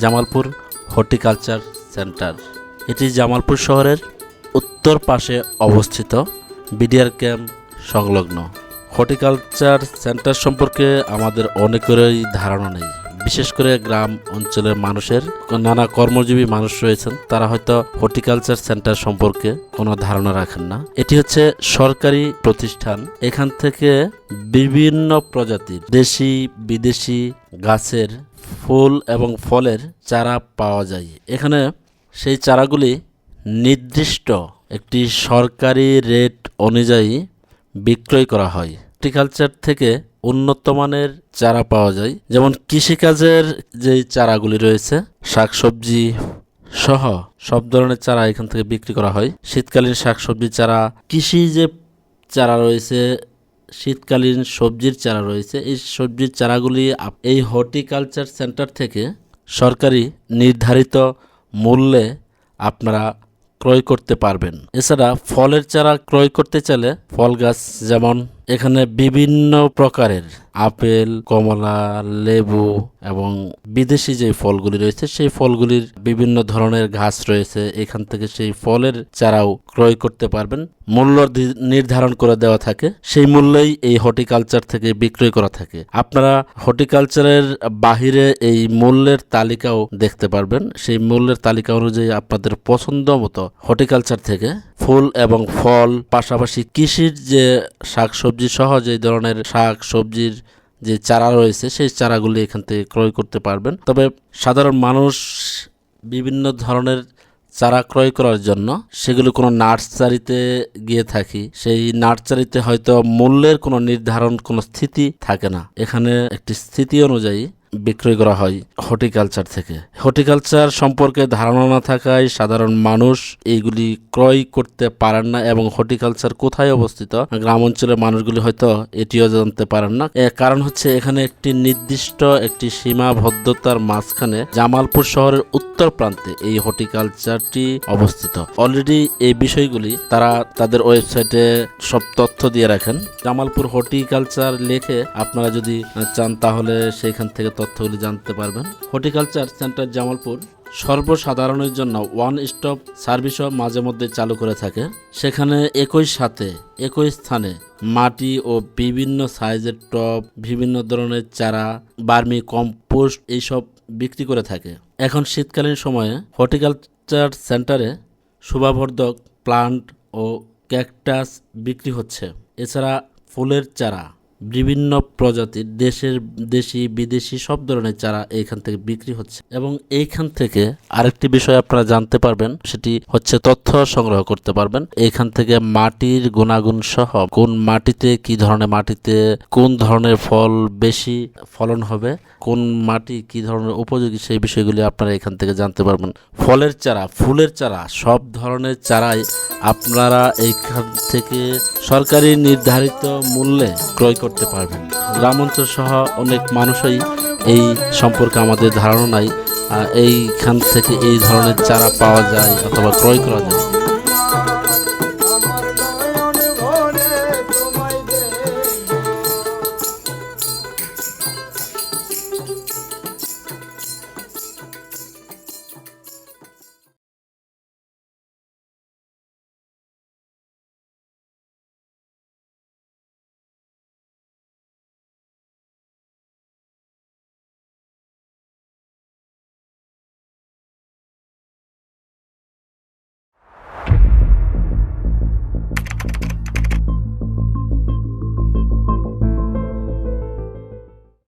Jamalpur horticulture centre. এটি জামালপুর শহরের উত্তর পাশে অবস্থিত বিডিআর ক্যাম্প সংলগ্ন। হর্টিকালচার সেন্টার সম্পর্কে আমাদের অনেকেরই ধারণা নেই। বিশেষ করে গ্রাম অঞ্চলের মানুষের নানা কর্মজীবী মানুষ রয়েছেন, তারা হয়তো হর্টিকালচার সেন্টার সম্পর্কে কোনো ধারণা রাখেন না। এটি হচ্ছে সরকারি প্রতিষ্ঠান। এখান থেকে বিভিন্ন প্রজাতির দেশি, বিদেশি গাছের ফুল এবং ফলের চারা পাওয়া যায়। এখানে সেই চারাগুলি নির্দিষ্ট একটি সরকারি রেট অনুযায়ী বিক্রয় করা হয়। হর্টিকালচার থেকে উন্নত মানের চারা পাওয়া যায়। যেমন কৃষিকাজের যে চারাগুলি রয়েছে, শাকসবজি সহ সব ধরনের চারা এখান থেকে বিক্রি করা হয়। শীতকালীন শাকসবজি চারা, কৃষি যে চারা রয়েছে শীতকালীন সবজির চারা রয়েছে। এই সবজির চারাগুলি এই হর্টিকালচার সেন্টার থেকে সরকারি নির্ধারিত মূল্যে আপনারা ক্রয় করতে পারবেন। এছাড়া ফলের চারা ক্রয় করতে চাইলে ফল গাছ যেমন এখানে বিভিন্ন প্রকারের আপেল, কমলা, লেবু এবং বিদেশি যে ফলগুলি রয়েছে, সেই ফলগুলির বিভিন্ন ধরনের ঘাস রয়েছে। এখান থেকে সেই ফলের চারাও ক্রয় করতে পারবেন। মূল্য নির্ধারণ করে দেওয়া থাকে। সেই মূল্যেই এই হর্টিকালচার থেকে বিক্রয় করা থাকে। আপনারা হর্টিকালচারের বাহিরে এই মূল্যের তালিকাও দেখতে পারবেন। সেই মূল্যের তালিকা অনুযায়ী আপনাদের পছন্দ মতো হর্টিকালচার থেকে ফুল এবং ফল, পাশাপাশি কৃষির যে শাক সবজি সহ যে ধরনের শাক, সবজির যে চারা রয়েছে, সেই চারাগুলি এখান থেকে ক্রয় করতে পারবেন। তবে সাধারণ মানুষ বিভিন্ন ধরনের চারা ক্রয় করার জন্য সেগুলো কোনো নার্সারিতে গিয়ে থাকি। সেই নার্সারিতে হয়তো মূল্যের কোনো নির্ধারণ কোনো স্থিতি থাকে না। এখানে একটি স্থিতি অনুযায়ী বিক্রয় করা হয় হর্টিকালচার থেকে। হর্টিকালচার সম্পর্কে ধারণা না থাকায় সাধারণ মানুষ এইগুলি ক্রয় করতে পারেন না এবং হর্টিকালচার কোথায় অবস্থিত, গ্রাম অঞ্চলের মানুষগুলি হয়তো এটিও জানতে পারেন না। কারণ হচ্ছে এখানে একটি নির্দিষ্ট একটি সীমাবদ্ধতার মাঝখানে জামালপুর শহরের উত্তর প্রান্তে এই হর্টিকালচারটি অবস্থিত। অলরেডি এই বিষয়গুলি তারা তাদের ওয়েবসাইটে সব তথ্য দিয়ে রাখেন। জামালপুর হর্টিকালচার লেখে আপনারা যদি চান তাহলে সেইখান থেকে তথ্যগুলি জানতে পারবেন। হর্টিকালচার সেন্টার জামালপুর সর্বসাধারণের জন্য ওয়ান স্টপ সার্ভিসও মাঝে মধ্যে চালু করে থাকে। সেখানে একই সাথে একই স্থানে মাটি ও বিভিন্ন সাইজের টব, বিভিন্ন ধরনের চারা, বার্মি কম্পোস্ট এইসব বিক্রি করে থাকে। এখন শীতকালীন সময়ে হর্টিকালচার সেন্টারে শোভাবর্ধক প্লান্ট ও ক্যাকটাস বিক্রি হচ্ছে। এছাড়া ফুলের চারা বিভিন্ন প্রজাতির দেশের দেশি, বিদেশি সব ধরনের চারা এইখান থেকে বিক্রি হচ্ছে। এবং এইখান থেকে আরেকটি বিষয় আপনারা জানতে পারবেন, সেটি হচ্ছে তথ্য সংগ্রহ করতে পারবেন। এইখান থেকে মাটির গুণাগুণ সহ কোন মাটিতে কি ধরনের মাটিতে কোন ধরনের ফল বেশি ফলন হবে, কোন মাটি কি ধরনের উপযোগী সেই বিষয়গুলি আপনারা এখান থেকে জানতে পারবেন। ফলের চারা, ফুলের চারা, সব ধরনের চারাই আপনারা এইখান থেকে সরকারি নির্ধারিত মূল্যে ক্রয় করতে পারবেন। গ্রাম অঞ্চল সহ অনেক মানুষই এই সম্পর্কে আমাদের ধারণা নাই। এইখান থেকে এই ধরনের চারা পাওয়া যায় অথবা ক্রয় করা যায়।